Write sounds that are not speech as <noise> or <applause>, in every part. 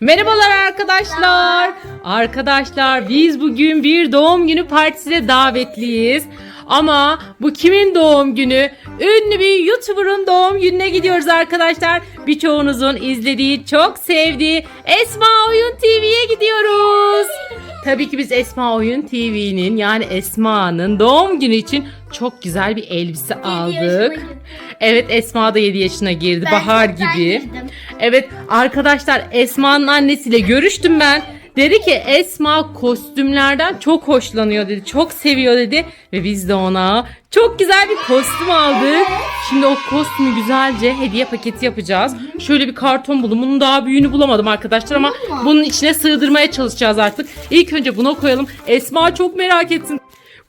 Merhabalar arkadaşlar. Arkadaşlar biz bugün bir doğum günü partisine davetliyiz. Ama bu kimin doğum günü? Ünlü bir YouTuber'ın doğum gününe gidiyoruz arkadaşlar. Birçoğunuzun izlediği, çok sevdiği Esma Oyun TV'ye gidiyoruz. Tabii ki biz Esma Oyun TV'nin yani Esma'nın doğum günü için çok güzel bir elbise aldık. Evet Esma da 7 yaşına girdi. Bahar gibi. Evet arkadaşlar Esma'nın annesiyle görüştüm ben. Dedi ki Esma kostümlerden çok hoşlanıyor dedi. Çok seviyor dedi. Ve biz de ona çok güzel bir kostüm aldık. Şimdi o kostümü güzelce hediye paketi yapacağız. Şöyle bir karton buldum. Bunun daha büyüğünü bulamadım arkadaşlar ama bunun içine sığdırmaya çalışacağız artık. İlk önce buna koyalım. Esma çok merak etsin.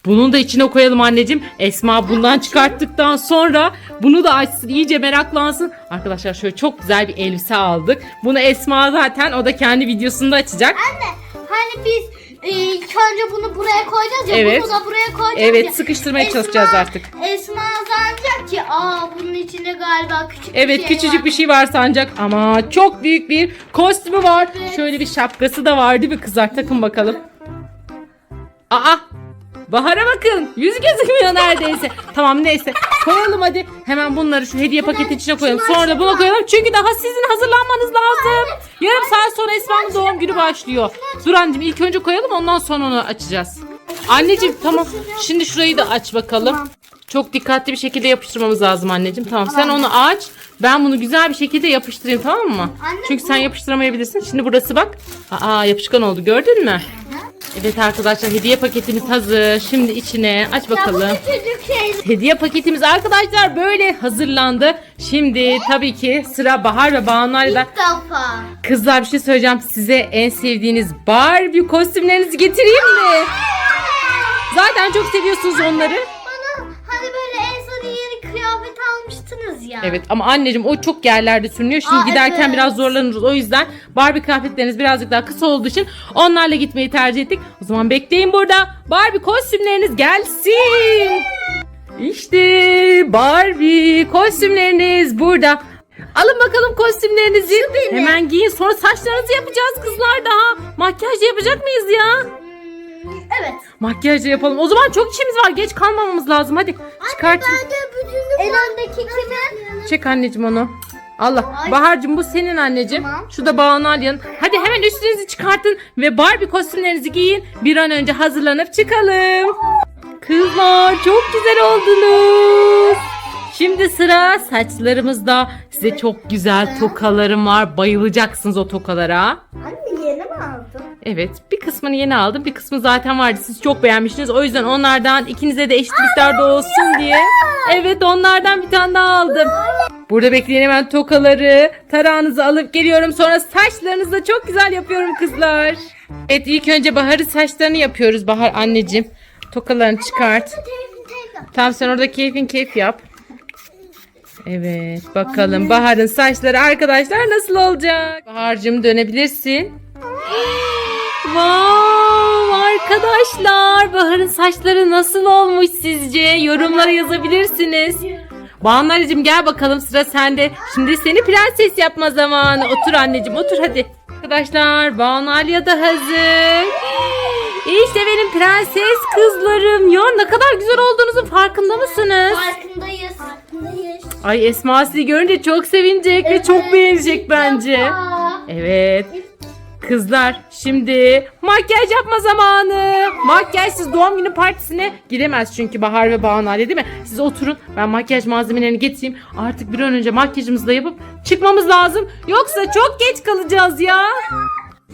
Bunun da içine koyalım anneciğim. Esma bundan çıkarttıktan sonra bunu da açsın iyice meraklansın. Arkadaşlar şöyle çok güzel bir elbise aldık. Bunu Esma zaten o da kendi videosunda açacak. Anne hani biz e, ilk önce bunu buraya koyacağız ya Evet. bunu da buraya koyacağız ya. Evet sıkıştırmaya çalışacağız artık. Esma zannedecek ki aa bunun içinde galiba küçük Evet bir şey küçücük var. bir şey var sancak ama çok büyük bir kostümü var. Şöyle bir şapkası da var değil mi kızlar? Takın bakalım. Aa! Bahar'a bakın. Yüz gözükmüyor neredeyse. tamam neyse. Koyalım hadi. Hemen bunları şu hediye paketi içine koyalım. Sonra da buna koyalım. Çünkü daha sizin hazırlanmanız lazım. Yarım saat sonra Esma'nın doğum günü başlıyor. Dur anneciğim ilk önce koyalım ondan sonra onu açacağız. Anneciğim tamam. Şimdi şurayı da aç bakalım. Çok dikkatli bir şekilde yapıştırmamız lazım anneciğim. Tamam sen onu aç. Ben bunu güzel bir şekilde yapıştırayım tamam mı? Anne, Çünkü sen yapıştıramayabilirsin. Şimdi burası bak. Aa yapışkan oldu gördün mü? Evet arkadaşlar hediye paketimiz hazır. Şimdi içine aç bakalım. Hediye paketimiz arkadaşlar böyle hazırlandı. Şimdi tabii ki sıra Bahar ve Banu'yla. Kızlar bir şey söyleyeceğim size en sevdiğiniz Barbie kostümlerinizi getireyim mi? Zaten çok seviyorsunuz onları. Ya. Evet ama anneciğim o çok yerlerde sürünüyor. Şimdi Aa, giderken evet. biraz zorlanırız. O yüzden Barbie kıyafetleriniz birazcık daha kısa olduğu için onlarla gitmeyi tercih ettik. O zaman bekleyin burada. Barbie kostümleriniz gelsin. İşte Barbie kostümleriniz burada. Alın bakalım kostümlerinizi. Hemen giyin. Sonra saçlarınızı yapacağız kızlar daha. Makyaj yapacak mıyız ya? Evet. Makyaj yapalım. O zaman çok işimiz var. Geç kalmamamız lazım. Hadi çıkart. Bence bütünü En öndeki kimin? Çek anneciğim onu. Allah. Ay. Bahar'cığım bu senin anneciğim. Tamam. Şu da Banu Alya'nın. Hadi hemen üstünüzü çıkartın ve Barbie kostümlerinizi giyin. Bir an önce hazırlanıp çıkalım. Kızlar çok güzel oldunuz. Şimdi sıra saçlarımızda. Size çok güzel tokalarım var. Bayılacaksınız o tokalara. Anne mi aldın? Evet bir kısmını yeni aldım bir kısmı zaten vardı siz çok beğenmiştiniz o yüzden onlardan ikinize de eşit miktarda olsun diye evet onlardan bir tane daha aldım. Burada bekleyin hemen tokaları tarağınızı alıp geliyorum sonra saçlarınızı da çok güzel yapıyorum kızlar. Evet ilk önce Bahar'ın saçlarını yapıyoruz Bahar anneciğim. Tokalarını çıkart. Tamam sen orada keyfin keyif yap. Evet bakalım Bahar'ın saçları arkadaşlar nasıl olacak? Bahar'cığım dönebilirsin. Wow arkadaşlar Bahar'ın saçları nasıl olmuş sizce? Yorumlara yazabilirsiniz. Banu'cığım gel bakalım sıra sende. Şimdi seni prenses yapma zamanı. Otur anneciğim otur hadi. Arkadaşlar Banu Alya da hazır. İşte benim prenses kızlarım. Ya ne kadar güzel olduğunuzun farkında mısınız? Farkındayız. Farkındayız. Ay Esma sizi görünce çok sevinecek ve çok beğenecek bence. Evet. Kızlar şimdi makyaj yapma zamanı. Makyajsız doğum günü partisine gidemez çünkü Bahar ve Banu Ali değil mi? Siz oturun ben makyaj malzemelerini getireyim. Artık bir an önce makyajımızı da yapıp çıkmamız lazım. Yoksa çok geç kalacağız ya.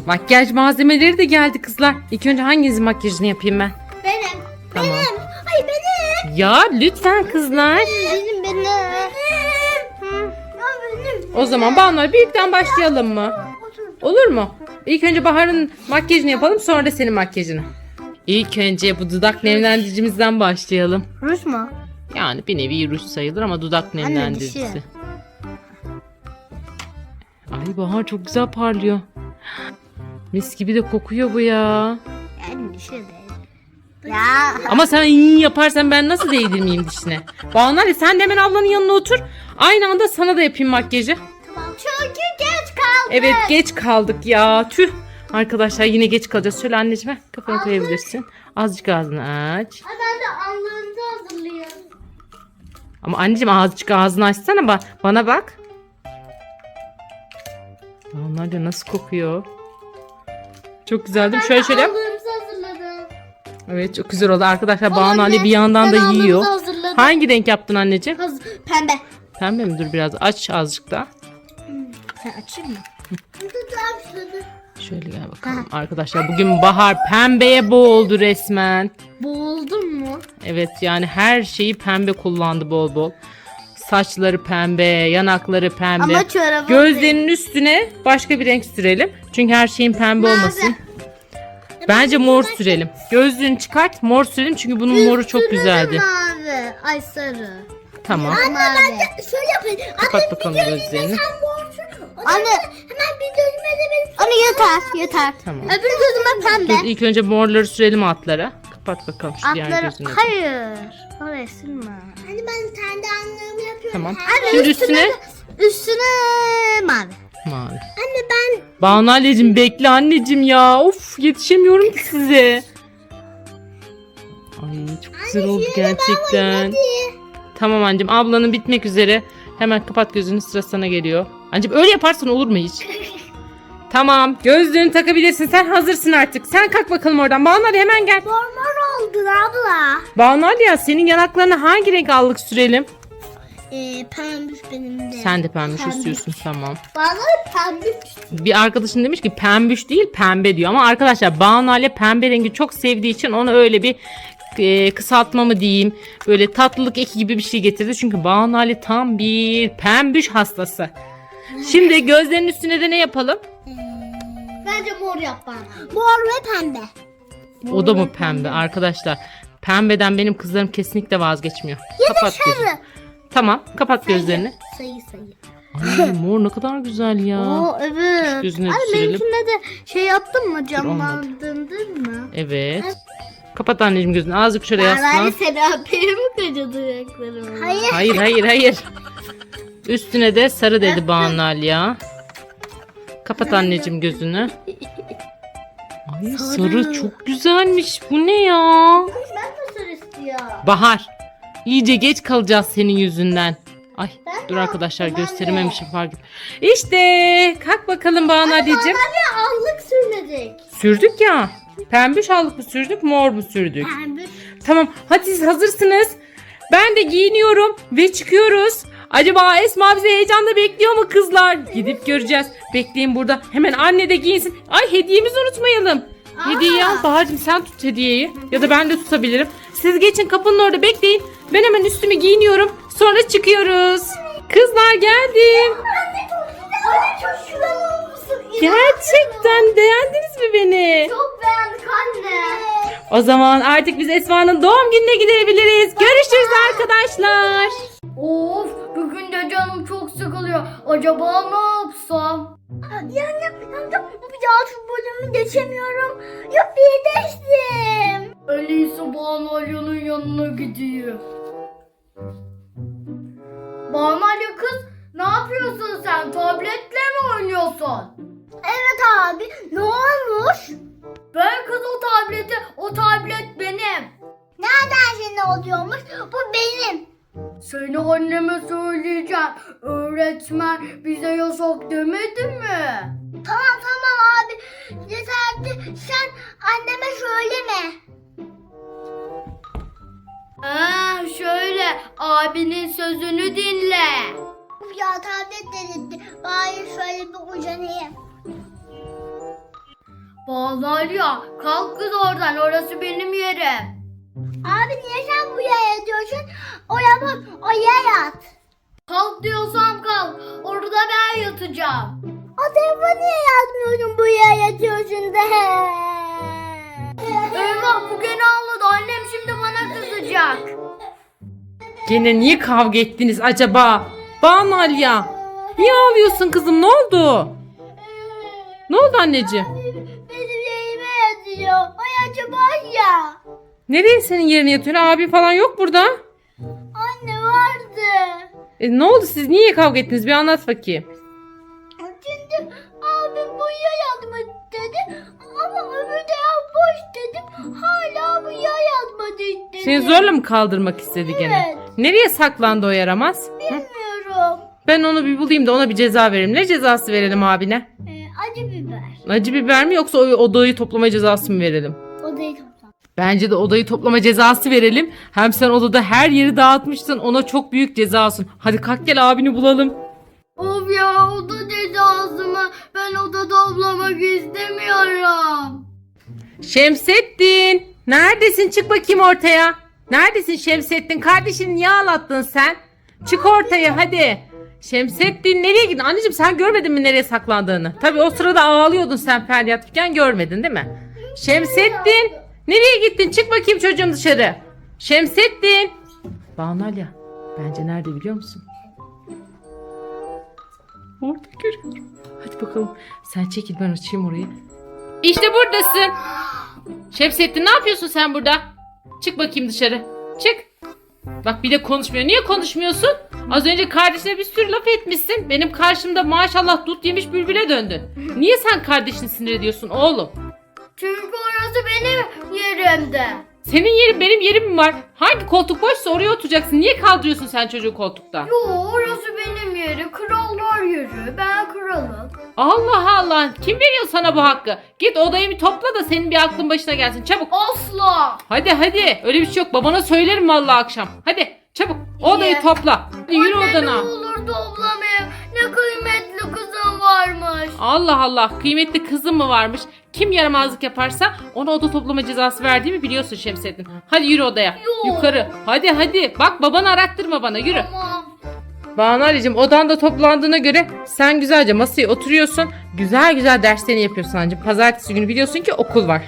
Makyaj malzemeleri de geldi kızlar. İlk önce hanginizin makyajını yapayım ben? benim. Tamam. Benim. Ay benim. Ya lütfen kızlar. Benim benim. Benim. Benim. O zaman Banu büyükten başlayalım mı? Olur mu? İlk önce Bahar'ın makyajını yapalım sonra da senin makyajını. İlk önce bu dudak nemlendiricimizden başlayalım. Rus mu? Yani bir nevi ruj sayılır ama dudak nemlendiricisi. dişi. Ay Bahar çok güzel parlıyor. Mis gibi de kokuyor bu ya. Yani bir şey değil. Ya. Ama sen iyi yaparsan ben nasıl değdirmeyeyim dişine? Banu sen de hemen ablanın yanına otur. Aynı anda sana da yapayım makyajı. Çünkü geç kaldım. Evet geç kaldık ya. Tüh. Arkadaşlar yine geç kalacağız. Şöyle anneciğim heh, kafanı koyabilirsin. Azıcık ağzını aç. Hadi hadi anlığınızı hazırlayın. Ama anneciğim azıcık ağzını açsana ba bana bak. Onlar da nasıl kokuyor. Çok güzel değil mi? Şöyle şöyle. yap. Anlığımızı hazırladım. Evet çok güzel oldu. Arkadaşlar Banu Ali bir yandan ben da yiyor. hazırladım. Hangi renk yaptın anneciğim? Hazır. Pembe. Pembe mi? Dur biraz aç azıcık da. Sen açayım mı? Şöyle gel bakalım. Arkadaşlar bugün bahar pembeye boğuldu resmen. Boğuldun mu? Evet yani her şeyi pembe kullandı bol bol. Saçları pembe, yanakları pembe. Ama çorabı Gözlerinin üstüne başka bir renk sürelim. Çünkü her şeyin pembe olmasın. Bence mor sürelim. Gözlüğünü çıkart mor sürelim çünkü bunun moru çok güzeldi. Mavi. Ay sarı. Tamam. Anne ben de şöyle yapayım. Kapat bakalım gözlerini. Anne hemen bir gözüme de benim. Anne yeter yeter. Tamam. Öbür gözüme pembe. Dur ilk önce morları sürelim atlara. Kapat bakalım şu diğer Atları. gözünü. de. Hayır. Oraya silme. Hani ben kendi anlamı yapıyorum. Tamam. Anne, Şimdi üstüne Üstüne mavi. mavi. Anne ben Banu anneciğim bekle anneciğim ya. Of yetişemiyorum ki size. Ay çok güzel oldu gerçekten. Tamam anneciğim ablanın bitmek üzere. Hemen kapat gözünü sıra sana geliyor. Anneciğim öyle yaparsan olur mu hiç? tamam gözlüğünü takabilirsin. Sen hazırsın artık. Sen kalk bakalım oradan. Ali hemen gel. Normal oldun abla. Ali ya senin yanaklarına hangi renk allık sürelim? Ee, pembiş benim de. Sen de pembiş Pembiş. istiyorsun tamam. Bana pembiş. Bir arkadaşın demiş ki pembiş değil pembe diyor. Ama arkadaşlar Banu Ali pembe rengi çok sevdiği için ona öyle bir e, kısaltma mı diyeyim böyle tatlılık eki gibi bir şey getirdi. Çünkü Banu Ali tam bir pembiş hastası. Şimdi gözlerinin üstüne de ne yapalım? Bence mor yap bana. Mor ve pembe. O da mı pembe arkadaşlar? Pembeden benim kızlarım kesinlikle vazgeçmiyor. kapat gözünü. Tamam kapat gözlerini. Sayı sayı. Ay, <laughs> mor ne kadar güzel ya. Oo evet. Gözüne Anne sürelim. benimkinde de şey yaptın mı camlandırdın mı? Evet. Kapat anneciğim gözünü. Azıcık şöyle yaslan. seni öpeyim mi koca duyaklarımı? Hayır. Hayır hayır hayır. Üstüne de sarı dedi Banu Ali ya. Kapat anneciğim gözünü. Ay sarı çok güzelmiş. Bu ne ya? Ben de sarı istiyorum. Bahar. İyice geç kalacağız senin yüzünden. Ay Ben dur arkadaşlar gösterememişim fark et. İşte kalk bakalım Banu Ali'cim. Anne allık sürmedik. Sürdük ya. Pembe şallık mı sürdük mor mu sürdük? Pembe. Tamam hadi siz hazırsınız. Ben de giyiniyorum ve çıkıyoruz. Acaba Esma bizi heyecanla bekliyor mu kızlar? Gidip göreceğiz. Bekleyin burada. Hemen anne de giyinsin. Ay hediyemizi unutmayalım. Hediyeyi al Bahar'cığım sen tut hediyeyi. Ya da ben de tutabilirim. Siz geçin kapının orada bekleyin. Ben hemen üstümü giyiniyorum. Sonra çıkıyoruz. Kızlar geldim. Anne çok. Anne çok güzel olmuşsun. Gerçekten beğendiniz mi beni? Çok beğendik anne. O zaman artık biz Esma'nın doğum gününe gidebiliriz. Görüşürüz arkadaşlar. Of de canım çok sıkılıyor. Acaba ne yapsam? Yani ya şu bölümü geçemiyorum. Ya bir değiştim. Öyleyse Banu Alya'nın yanına gideyim. Banu Alya kız ne yapıyorsun sen? Tabletle mi oynuyorsun? Evet abi ne olmuş? Ver kız o tableti. O tablet benim. Nereden şimdi oluyormuş? Bu benim. Seni anneme söyleyeceğim. Öğretmen bize yasak demedi mi? Tamam tamam abi. Yeterli. Sen anneme söyleme. Ha şöyle abinin sözünü dinle. Uf ya tablet dedi. Bari şöyle bir ucanayım. Banu Alya kalk kız oradan orası benim yerim. Abi niye sen buraya yatıyorsun? Oraya bak. Oraya yat. Kalk diyorsam kalk. Orada ben yatacağım. O tarafa niye yatmıyorsun buraya yatıyorsun de? Eyvah bu gene ağladı. Annem şimdi bana kızacak. Gene niye kavga ettiniz acaba? Banu Alya. Niye ağlıyorsun kızım? Ne oldu? Ne oldu anneciğim? Benim yerime yatıyor. O yatıyor ya. Nereye senin yerine yatıyorsun? Abi falan yok burada. Anne vardı. E, ne oldu siz niye kavga ettiniz? Bir anlat bakayım. Şimdi abim boya dedi ama öbür taraf boş dedim. Hala boya dedi. Seni zorla mı kaldırmak istedi gene? Evet. Nereye saklandı o yaramaz? Hı? Bilmiyorum. Ben onu bir bulayım da ona bir ceza verelim. Ne cezası verelim abine? Ee, acı biber. Acı biber mi yoksa o odayı toplama cezası mı verelim? Bence de odayı toplama cezası verelim. Hem sen odada her yeri dağıtmıştın. Ona çok büyük ceza olsun. Hadi kalk gel abini bulalım. Of ya oda cezası mı? Ben oda toplamak istemiyorum. Şemsettin. Neredesin? Çık bakayım ortaya. Neredesin Şemsettin? Kardeşini niye ağlattın sen? Çık ortaya hadi. Şemsettin nereye gittin? Anneciğim sen görmedin mi nereye saklandığını? Tabii o sırada ağlıyordun sen feryatken görmedin değil mi? Şemsettin nereye gittin? Çık bakayım çocuğum dışarı. Şemsettin. Banu Alya bence nerede biliyor musun? Orada görüyorum. Hadi bakalım. Sen çekil ben açayım orayı. İşte buradasın. Şemsettin ne yapıyorsun sen burada? Çık bakayım dışarı. Çık. Bak bir de konuşmuyor. Niye konuşmuyorsun? Az önce kardeşine bir sürü laf etmişsin. Benim karşımda maşallah dut yemiş bülbüle döndün. Niye sen kardeşini sinir ediyorsun oğlum? Çünkü orası benim yerimde. Senin yerin benim yerim mi var? Hangi koltuk boşsa oraya oturacaksın. Niye kaldırıyorsun sen çocuğu koltukta? Yo orası benim yeri. Krallar yeri. Ben kralım. Allah Allah. Kim veriyor sana bu hakkı? Git odayı bir topla da senin bir aklın başına gelsin. Çabuk. Asla. Hadi hadi. Öyle bir şey yok. Babana söylerim vallahi akşam. Hadi çabuk. Odayı topla. Hadi yürü Anne ne odana. olur toplamaya. Ne kıymetli kızım varmış. Allah Allah. Kıymetli kızım mı varmış? Kim yaramazlık yaparsa ona oda toplama cezası verdiğimi biliyorsun Şemsettin. Hadi yürü odaya. Yok. Yukarı. Hadi hadi. Bak babanı arattırma bana. Yürü. Tamam. Banu Ali'cim odanda toplandığına göre sen güzelce masaya oturuyorsun. Güzel güzel derslerini yapıyorsun anneciğim. Pazartesi günü biliyorsun ki okul var.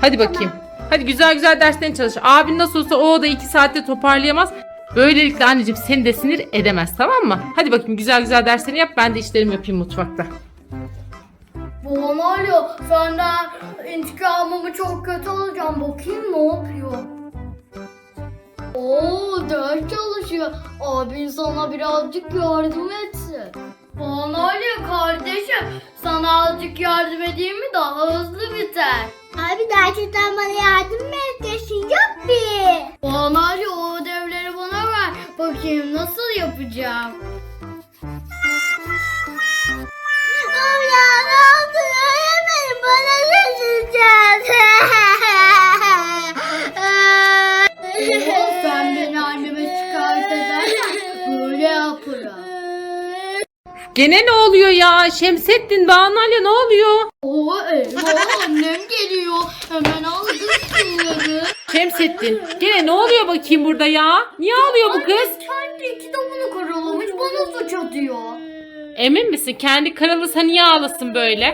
Hadi bakayım. Hadi güzel güzel derslerini çalış. Abin nasıl olsa o odayı iki saatte toparlayamaz. Böylelikle anneciğim seni de sinir edemez tamam mı? Hadi bakayım güzel güzel derslerini yap. Ben de işlerimi yapayım mutfakta. Babam alo senden intikamımı çok kötü alacağım. Bakayım ne yapıyor. Oo ders çalışıyor. Abin sana birazcık yardım etsin. Bana alo kardeşim sana azıcık yardım edeyim mi daha hızlı biter. Abi gerçekten bana yardım mı edeceksin? Yok bir. Bana alo o ödevleri bana ver. Bakayım nasıl yapacağım. Abla ne oldu? Öğretmenim bana Oo, sen beni anneme şikayet edersen böyle yaparım. Gene ne oluyor ya? Şemsettin, Banu Ali ne oluyor? Oo eyvah. Hemen aldım şunları. Şemsettin, gene ne oluyor bakayım burada ya? Niye ağlıyor bu kız? Kendi kitabını karalamış bana suç atıyor. Emin misin? Kendi karalısa niye ağlasın böyle?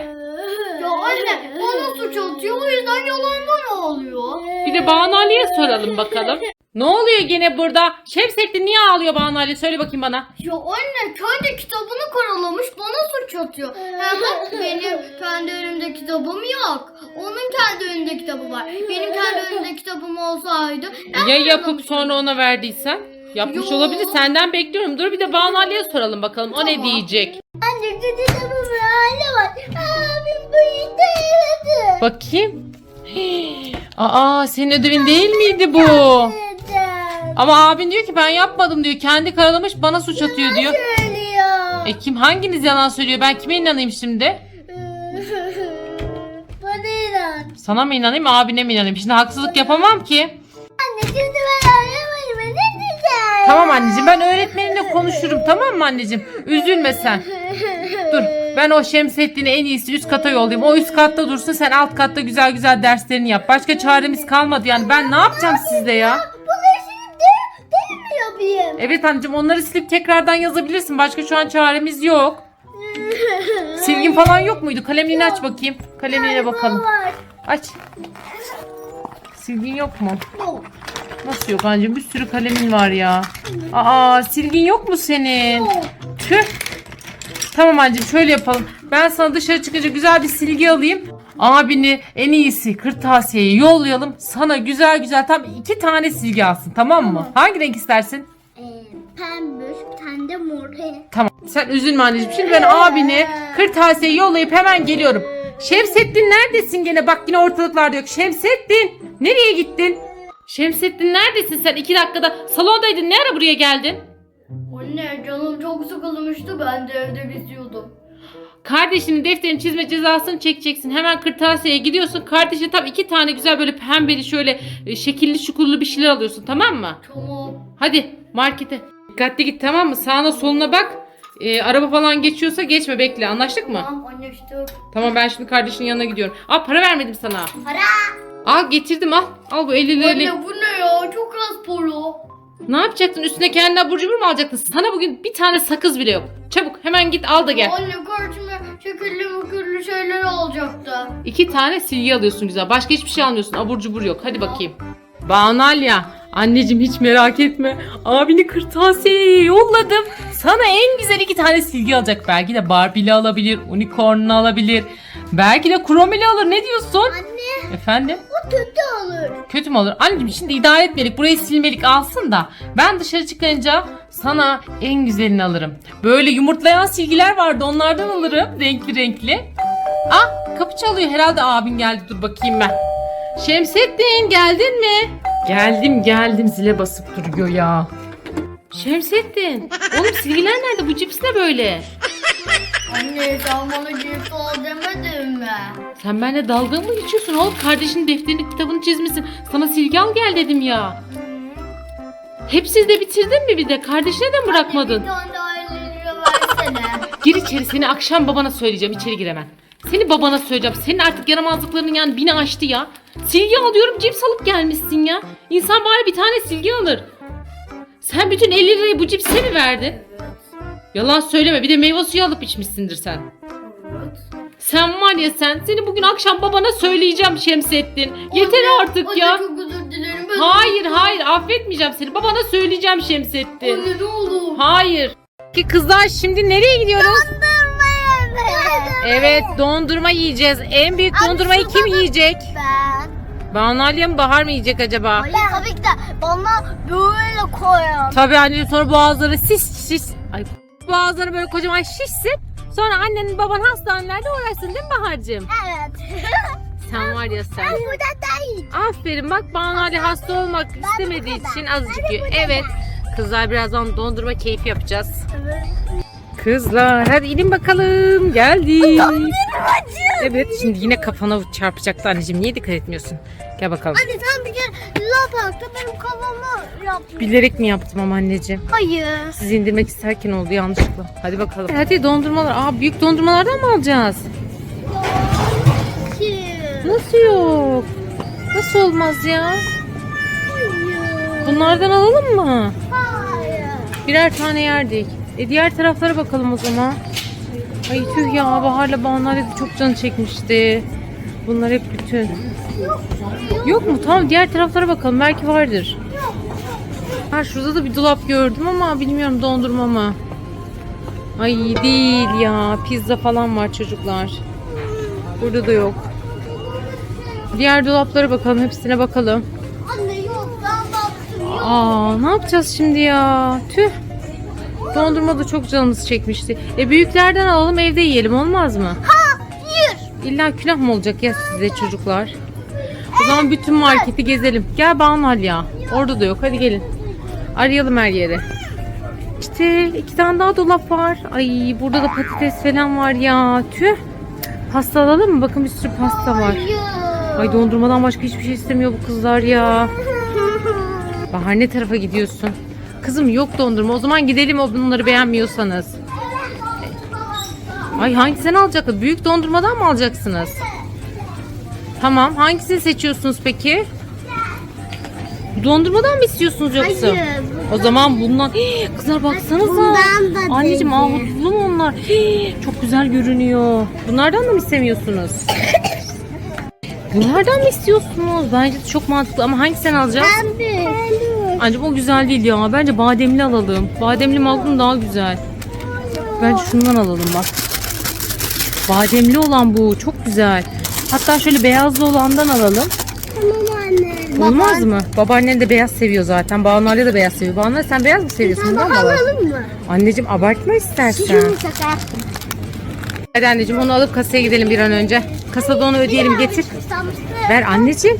Ya anne bana suç atıyor o yüzden yalandan ağlıyor. Bir de Banu Ali'ye soralım bakalım. Ne oluyor gene burada? Şemsettin niye ağlıyor Banu Ali? Söyle bakayım bana. Ya anne kendi kitabını karalamış bana suç atıyor. Hem bak benim kendi önümde kitabım yok. Onun kendi önünde kitabı var. Benim kendi önümde kitabım olsaydı. ben Ya yapıp karalamıştım. sonra ona verdiysen? Yapmış Yo. olabilir. Senden bekliyorum. Dur bir de Banu Ali'ye soralım bakalım. O ne Tamam. diyecek? Anne dedi tamam hali var. Abim bu işte yaradı. Bakayım. <gasps> Aa senin ödevin değil miydi bu? Ama abin diyor ki ben yapmadım diyor. Kendi karalamış bana suç atıyor diyor. Söylüyor. E kim hanginiz yalan söylüyor? Ben kime inanayım şimdi? <laughs> Bana inan. Sana mı inanayım abine mi inanayım? Şimdi haksızlık yapamam ki. Anne şimdi ben aramadım. Ne diyeceğim? Tamam anneciğim ben öğretmenimle konuşurum tamam mı anneciğim? Üzülme sen. Dur ben o Şemsettin'i en iyisi üst kata yollayayım. O üst katta dursun sen alt katta güzel güzel derslerini yap. Başka çaremiz kalmadı yani ben ne yapacağım sizde ya? Bunları şimdi değil, değil mi yapayım? Evet anneciğim onları silip tekrardan yazabilirsin. Başka şu an çaremiz yok. <laughs> Silgin falan yok muydu? Kalemliğini aç bakayım. Kalemliğine bakalım. Var. Aç. Silgin yok mu? Yok. Nasıl yok anneciğim? Bir sürü kalemin var ya. Aa silgin yok mu senin? Tüh. Tamam anneciğim şöyle yapalım. Ben sana dışarı çıkınca güzel bir silgi alayım. Abini en iyisi kırtasiyeyi yollayalım. Sana güzel güzel tam iki tane silgi alsın tamam mı? Hangi renk istersin? Ee, pembe, bir tane de mor. Tamam. Sen üzülme anneciğim. Şimdi ben abini kırtasiyeyi yollayıp hemen geliyorum. Şemsettin neredesin gene? Bak yine ortalıklarda yok. Şemsettin nereye gittin? Şemsettin neredesin sen? İki dakikada salondaydın. Ne ara buraya geldin? Anne canım çok sıkılmıştı ben de evde geziyordum. Kardeşinin defterini çizme cezasını çekeceksin. Hemen kırtasiyeye gidiyorsun. Kardeşine tam iki tane güzel böyle pembeli şöyle e, şekilli şukurlu bir şeyler alıyorsun tamam mı? Tamam. Hadi markete. Dikkatli git tamam mı? Sağına soluna bak. E, araba falan geçiyorsa geçme bekle anlaştık mı? Tamam işte. Tamam ben şimdi kardeşinin yanına gidiyorum. Al para vermedim sana. Para. Al getirdim al. Al bu 50 lirayı. Anne bu ne ya çok az para. Ne yapacaksın? Üstüne kendine abur cubur mu alacaktın? Sana bugün bir tane sakız bile yok. Çabuk hemen git al da gel. Anne karşıma şekilli mükürlü şeyler alacaktı. İki tane silgi alıyorsun güzel. Başka hiçbir şey almıyorsun. Abur cubur yok. Hadi bakayım. Banalya. Anneciğim hiç merak etme. Abini kırtasiyeye yolladım. Sana en güzel iki tane silgi alacak. Belki de Barbie'li alabilir. Unicorn'lu alabilir. Belki de Chrome'li alır. Ne diyorsun? Anne Efendim? o kötü olur. Kötü mü olur? Anneciğim şimdi idare etmelik. Burayı silmelik alsın da. Ben dışarı çıkınca sana en güzelini alırım. Böyle yumurtlayan silgiler vardı. Onlardan alırım. Renkli renkli. Ah kapı çalıyor. Herhalde abin geldi. Dur bakayım ben. Şemsettin geldin mi? Geldim geldim. Zile basıp duruyor ya. Şemsettin. Oğlum silgiler nerede? Bu cips ne böyle? Anne sen bana cips al demedin mi? Sen benimle dalga mı geçiyorsun oğlum? Kardeşinin defterini kitabını çizmişsin. Sana silgi al gel dedim ya. Hepsini de bitirdin mi bir de? Kardeşine de mi bırakmadın? Bir tane daha 50 lira versene. <laughs> Gir içeri seni akşam babana söyleyeceğim. İçeri gir hemen. Seni babana söyleyeceğim. Senin artık yaramazlıklarının yani bini aştı ya. Silgi alıyorum cips alıp gelmişsin ya. İnsan bari bir tane silgi alır. Sen bütün 50 lirayı bu cipse mi verdin? Yalan söyleme bir de meyve suyu alıp içmişsindir sen. Sen var ya sen seni bugün akşam babana söyleyeceğim Şemsettin. Yeter artık ya. Hayır hayır affetmeyeceğim seni. Babana söyleyeceğim Şemsettin. Anne ne olur. Hayır. Ki kızlar şimdi nereye gidiyoruz? Dondurma Evet dondurma yiyeceğiz. En büyük Abi, dondurmayı kim da- yiyecek? Ben. Banu Aliye mi Bahar mı yiyecek acaba? Hayır tabii ki de bana böyle koyun. Tabii anne sonra boğazları şiş şiş. Ay boğazları böyle kocaman şişsin. Sonra annenin baban hastanelerde uğraşsın değil mi Bahar'cığım? Evet. <laughs> Sen var ya sen. Ben burada değil. Aferin bak Banu Ali hasta olmak istemediği için azıcık yiyor. Evet. Kızlar birazdan dondurma keyfi yapacağız. Kızlar hadi inin bakalım. Geldik. Evet şimdi yine kafana çarpacaktı anneciğim. Niye dikkat etmiyorsun? Gel bakalım. Anne sen bir kere lapakta benim kafamı yaptın. Bilerek mi yaptım ama anneciğim? Hayır. Sizi indirmek isterken oldu yanlışlıkla. Hadi bakalım. Hadi dondurmalar. Aa büyük dondurmalardan mı alacağız? Nasıl yok? Nasıl olmaz ya? Bunlardan alalım mı? Hayır. Birer tane yerdik. E diğer taraflara bakalım o zaman. Ay tüh ya Bahar'la Banu'yla de çok canı çekmişti. Bunlar hep bütün. Yok mu? Tamam diğer taraflara bakalım. Belki vardır. Ha şurada da bir dolap gördüm ama bilmiyorum dondurma mı? Ay değil ya. Pizza falan var çocuklar. Burada da yok. Diğer dolaplara bakalım. Hepsine bakalım. Anne yok ben baktım yok. Aa ne yapacağız şimdi ya? Tüh. Dondurma da çok canımız çekmişti. E büyüklerden alalım evde yiyelim olmaz mı? Hayır. İlla külah mı olacak ya size çocuklar? O zaman bütün marketi gezelim. Gel Banu ya. Orada da yok. Hadi gelin. Arayalım her yeri. İşte iki tane daha dolap var. Ay burada da patates falan var ya. Tüh. Pasta alalım mı? Bakın bir sürü pasta var. Hayır. Ay dondurmadan başka hiçbir şey istemiyor bu kızlar ya. <laughs> Bahar ne tarafa gidiyorsun? Kızım yok dondurma. O zaman gidelim o bunları beğenmiyorsanız. Ay hangisini alacaklar? Büyük dondurmadan mı alacaksınız? Tamam. Hangisini seçiyorsunuz peki? Dondurmadan mı istiyorsunuz yoksa? Hayır. O zaman bundan... Hii, kızlar baksanıza. Bundan da Anneciğim ahutlu mu onlar? Hii, çok güzel görünüyor. Bunlardan da mı istemiyorsunuz? <laughs> Bunlardan mı istiyorsunuz? Bence de çok mantıklı ama hangisini alacağız? Pembe. Ancak o güzel değil ya. Bence bademli alalım. Bademli magnum daha güzel. Bence şundan alalım bak. Bademli olan bu. Çok güzel. Hatta şöyle beyazlı olandan alalım. Tamam anne. Olmaz mı? Babaannen de beyaz seviyor zaten. Banu Ali de beyaz seviyor. Banu Ali, sen beyaz mı seviyorsun? Tamam alalım? mı? Anneciğim abartma istersen. Yaptım. Hadi anneciğim onu alıp kasaya gidelim bir an önce. Kasada onu ödeyelim getir. Ver anneciğim.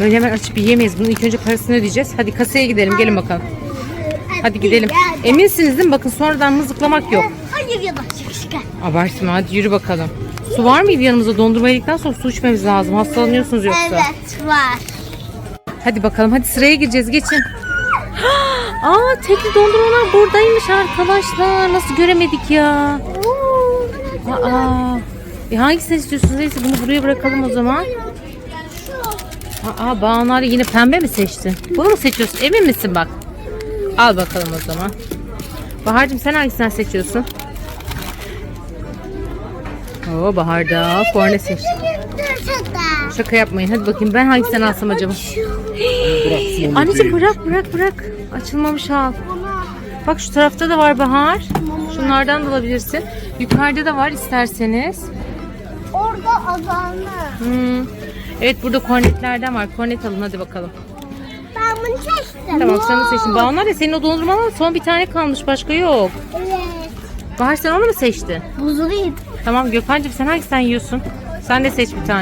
Böyle hemen açıp yiyemeyiz. Bunu ilk önce parasını ödeyeceğiz. Hadi kasaya gidelim. Gelin bakalım. Hadi gidelim. Eminsiniz değil mi? Bakın sonradan mızıklamak yok. Hayır. Abartma hadi yürü bakalım. Su var mıydı yanımızda? Dondurma yedikten sonra su içmemiz lazım. Hastalanıyorsunuz yoksa. Evet var. Hadi bakalım hadi sıraya gireceğiz geçin. <gasps> Aa tekli dondurmalar buradaymış arkadaşlar. Nasıl göremedik ya? Aa. E hangisini istiyorsunuz? Neyse bunu buraya bırakalım o zaman. Aa Bağlar yine pembe mi seçtin? Bunu mu seçiyorsun? Emin misin bak? Al bakalım o zaman. Bahar'cığım sen hangisinden seçiyorsun? Oo Bahar da korne seçti. Şaka yapmayın. Hadi bakayım ben hangisinden alsam acaba? Anneciğim bırak bırak bırak. Açılmamış al. Bak şu tarafta da var Bahar. Şunlardan da alabilirsin. Yukarıda da var isterseniz. Orada azanlı. Hmm. Evet burada kornetlerden var. Kornet alın hadi bakalım. Ben bunu seçtim. Tamam sen de seçtin. Bahar ya senin o dondurmalar son bir tane kalmış. Başka yok. Evet. Bahar sen onu mu seçtin? Buzluydu. Tamam Gökhan'cığım sen hangisinden yiyorsun? Sen de seç bir tane.